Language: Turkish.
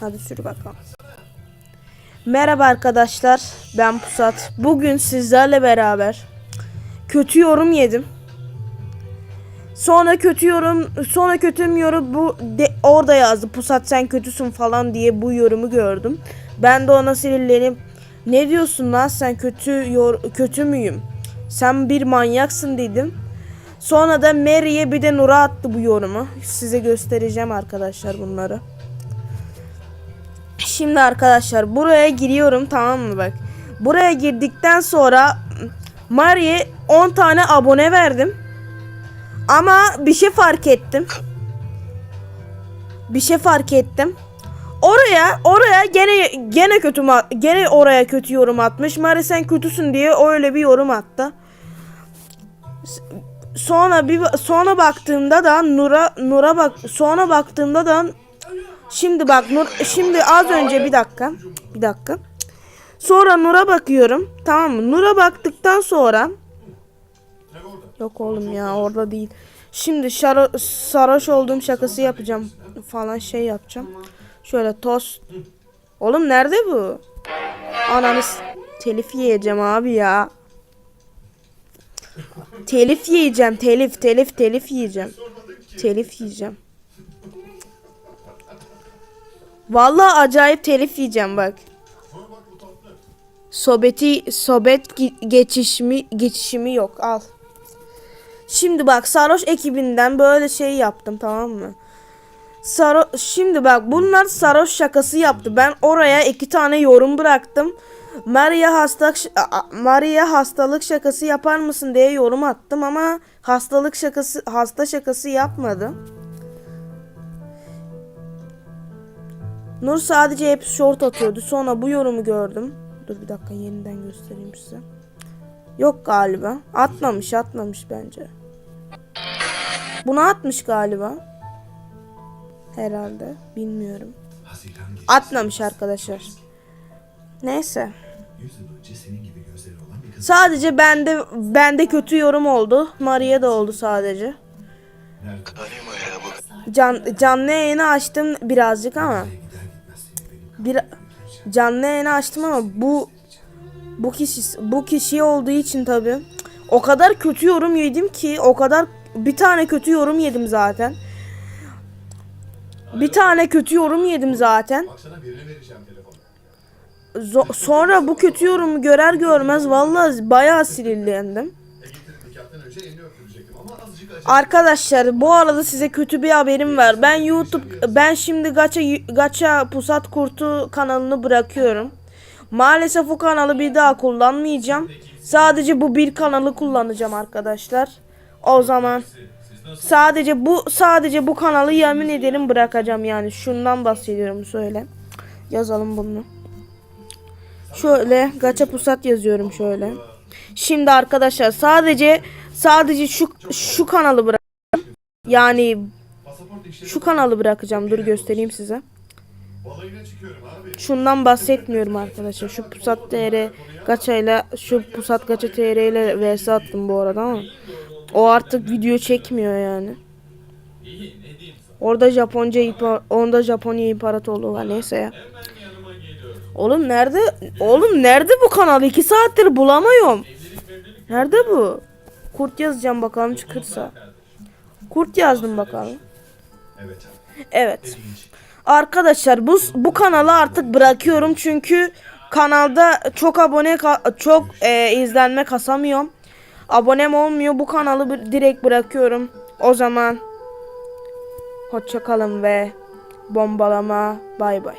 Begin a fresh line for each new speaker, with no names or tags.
Hadi sür bakalım. Merhaba arkadaşlar. Ben Pusat. Bugün sizlerle beraber kötü yorum yedim. Sonra kötü yorum, sonra kötü yorum bu de, orada yazdı. Pusat sen kötüsün falan diye bu yorumu gördüm. Ben de ona sinirlenip ne diyorsun lan sen kötü yor, kötü müyüm? Sen bir manyaksın dedim. Sonra da Mary'e bir de Nur'a attı bu yorumu. Size göstereceğim arkadaşlar bunları. Şimdi arkadaşlar buraya giriyorum tamam mı bak. Buraya girdikten sonra Mari'ye 10 tane abone verdim. Ama bir şey fark ettim. Bir şey fark ettim. Oraya oraya gene gene kötü gene oraya kötü yorum atmış. Mari sen kötüsün diye öyle bir yorum attı. Sonra bir sonra baktığımda da Nur'a Nur'a bak sonra baktığımda da Şimdi bak Nur şimdi az önce bir dakika. Bir dakika. Sonra Nur'a bakıyorum. Tamam mı? Nur'a baktıktan sonra? Yok oğlum ya orada değil. Şimdi şaro- sarhoş olduğum şakası yapacağım falan şey yapacağım. Şöyle tost. Oğlum nerede bu? Ananı telif yiyeceğim abi ya. Telif yiyeceğim telif telif telif yiyeceğim. Telif yiyeceğim. Vallahi acayip telif yiyeceğim bak. Sobeti sobet ge- geçişimi geçişimi yok al. Şimdi bak Saroş ekibinden böyle şey yaptım tamam mı? Saro şimdi bak bunlar Saroş şakası yaptı. Ben oraya iki tane yorum bıraktım. Maria hastalık Maria hastalık şakası yapar mısın diye yorum attım ama hastalık şakası hasta şakası yapmadı. Nur sadece hep short atıyordu. Sonra bu yorumu gördüm. Dur bir dakika yeniden göstereyim size. Yok galiba. Atmamış atmamış bence. Bunu atmış galiba. Herhalde. Bilmiyorum. Atmamış arkadaşlar. Neyse. Sadece bende bende kötü yorum oldu. Maria da oldu sadece. Can, canlı yayını açtım birazcık ama. Bir canlı yayını açtım ama bu bu kişi bu kişi olduğu için tabi o kadar kötü yorum yedim ki o kadar bir tane kötü yorum yedim zaten. Bir tane kötü yorum yedim zaten.
Bak sana birine vereceğim telefonu.
Zo- sonra bu kötü yorumu görer görmez vallahi bayağı sinirlendim. Arkadaşlar bu arada size kötü bir haberim var. Ben YouTube ben şimdi Gacha Gacha Pusat Kurtu kanalını bırakıyorum. Maalesef o kanalı bir daha kullanmayacağım. Sadece bu bir kanalı kullanacağım arkadaşlar. O zaman sadece bu sadece bu kanalı yemin ederim bırakacağım yani. Şundan bahsediyorum söyle. Yazalım bunu. Şöyle Gacha Pusat yazıyorum şöyle. Şimdi arkadaşlar sadece sadece şu şu kanalı bırak. Yani şu kanalı bırakacağım. Dur göstereyim size. Şundan bahsetmiyorum arkadaşlar. Şu Pusat TR Gacha ile şu Pusat Gacha TR ile vs attım bu arada ama o artık video çekmiyor yani. Orada Japonca onda Japonya İmparatorluğu var neyse ya. Oğlum nerede? Oğlum nerede bu kanal? 2 saattir bulamıyorum. Nerede bu? Kurt yazacağım bakalım çıkırsa. Kurt yazdım bakalım.
Evet.
Evet. Arkadaşlar bu bu kanalı artık bırakıyorum çünkü kanalda çok abone çok e, izlenme kasamıyorum. Abonem olmuyor. Bu kanalı direkt bırakıyorum. O zaman hoşça kalın ve bombalama bay bay.